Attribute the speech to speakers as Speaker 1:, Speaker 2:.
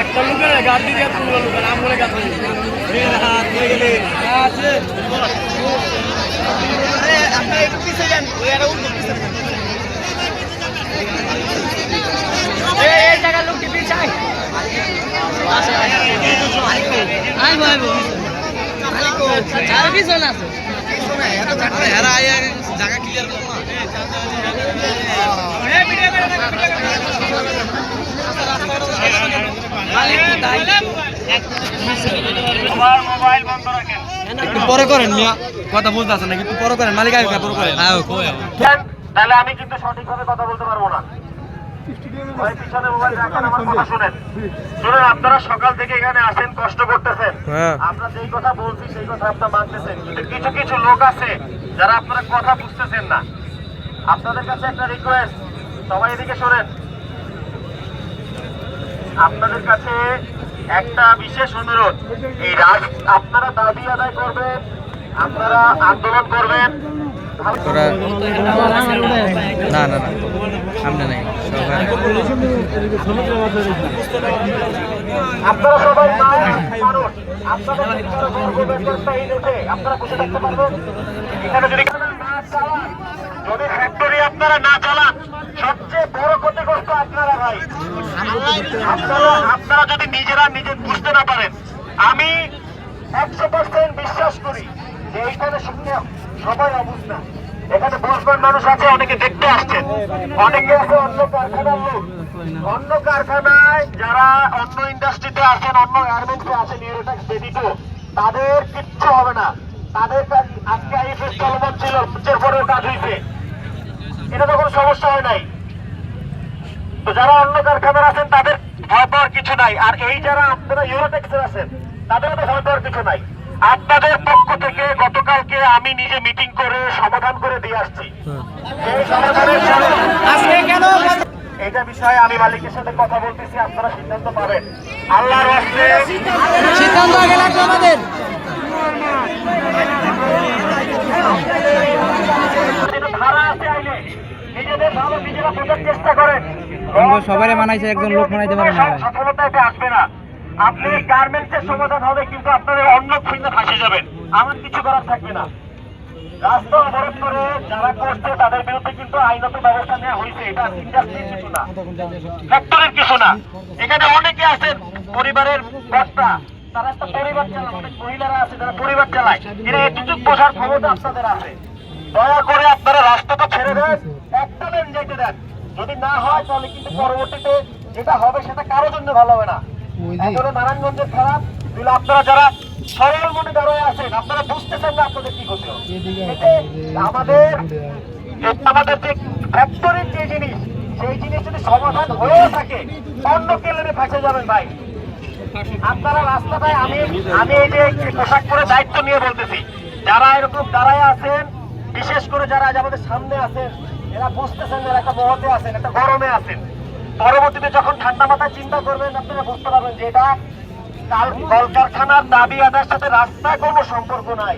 Speaker 1: একটা লোকের গাড়ি দিয়ে তুললো লোকের আম গাছ আছে
Speaker 2: পরে করেন মিয়া। কথা বলতে আসেন নাকি? একটু পরে করেন মালিক আগে পরে করেন।
Speaker 3: দেন, তাহলে আমি কিন্তু সঠিকভাবে কথা বলতে পারব না। আপনারা সকাল থেকে এখানে আসেন কষ্ট করতেছেন।
Speaker 2: হ্যাঁ।
Speaker 3: আমরা যেই কথা বলছি সেই কথা আপনারা মানতেছেন। কিন্তু কিছু কিছু লোক আছে যারা আপনারা কথা বুঝতেছেন না। আপনাদের কাছে একটা রিকোয়েস্ট সবাই এদিকে শোনেন আপনাদের কাছে একটা বিশেষ অনুরোধ এই রাজ আপনারা দাবি আদায় করবেন আপনারা আন্দোলন করবেন।
Speaker 2: না না না। সামনে নাই।
Speaker 3: যদি ফ্যাক্টরি আপনারা না চালান, সবচেয়ে বড় ক্ষতিগ্রস্ত আপনারা ভাই। আপনারা আপনারা যদি নিজেরা নিজে বুঝতে না পারেন, আমি একশো পার্সেন্ট বিশ্বাস করি যে এইখানে সবাই অবুঝ না। এখানে বুঝবেন মানুষ আছে, অনেকে দেখতে আসছেন। অনেকে আছে অন্য কারখানার লোক। অন্য কারখানায় যারা অন্য ইন্ডাস্ট্রিতে আছেন অন্য গার্মেন্টসে আছেন ইউরোট্যাক্স ব্যতীত তাদের কিচ্ছু হবে না। তাদের আজকে আইএফএস চলমান ছিল হচ্ছের পরেও কাজ হয়েছে এটা তো কোনো সমস্যা হয় নাই। তো যারা অন্য কারখানার আছেন, তাদের ভয় পাওয়ার কিছু নাই। আর এই যারা আপনারা ইউরোটেক্সের আছেন তাদের তো ভয় পাওয়ার কিছু নাই। আপনাদের গতকালকে আমি নিজে মিটিং করে সমাধান করে দিয়ে আসছি। এই সমাধানের সাথে
Speaker 1: আজকে কেন?
Speaker 3: এটা বিষয়ে আমি মালিকের সাথে কথা বলতেছি আপনারা সিদ্ধান্ত পাবেন। আল্লাহর হস্তে
Speaker 1: সিদ্ধান্ত আগে লাগবে আমাদের।
Speaker 3: ধারা আছে আইনে নিজেদের ভালো নিজেরা বোঝার চেষ্টা করেন।
Speaker 2: আমরা সবারই মানাইছে, একজন লোক মানাইতে পারে না।
Speaker 3: সফলতা আসবে না। আপনি গার্মেন্টসের সমাধান হবে, কিন্তু আপনাদের অন্য খুঁজে ফাঁসে যাবেন। আমার কিছু করার থাকবে না। রাস্তা অবরোধ করে যারা করছে, তাদের বিরুদ্ধে কিন্তু আইনত ব্যবস্থা নেওয়া হয়েছে। এটা ইন্ডাস্ট্রির কিছু না। ফ্যাক্টরির কিছু না। এখানে অনেকে আছেন, পরিবারের তারা একটা পরিবার চালান অনেক মহিলারা আছে যারা পরিবার চালায়। এরা বোঝার ক্ষমতা আপনাদের আছে। দয়া করে আপনারা রাস্তাটা ছেড়ে দেন একটা লেন যেতে দেন। যদি না হয়, তাহলে কিন্তু পরবর্তীতে যেটা হবে, সেটা কারোর জন্য ভালো হবে না। এখনও নারায়ণগঞ্জের খারাপ। তাহলে আপনারা যারা সরল মনে দাঁড়ায় আছেন আপনারা বুঝতেছেন না আপনাদের কি করতে হবে। আমাদের আমাদের যে ফ্যাক্টরির যে জিনিস সেই জিনিস যদি সমাধান হয়ে থাকে অন্য কেলেনে ফেসে যাবেন ভাই। আপনারা রাস্তাটায় আমি আমি এই যে পোশাক পরে দায়িত্ব নিয়ে বলতেছি যারা এরকম দাঁড়ায় আছেন বিশেষ করে যারা আজ আমাদের সামনে আছেন এরা বুঝতেছেন এরা একটা মহতে আছেন একটা গরমে আছেন। পরবর্তীতে যখন ঠান্ডা মাথায় চিন্তা করবেন, আপনারা বুঝতে পারবেন যে এটা কাল কলকারখানার দাবি আদায়ের সাথে রাস্তায় কোনো সম্পর্ক নাই।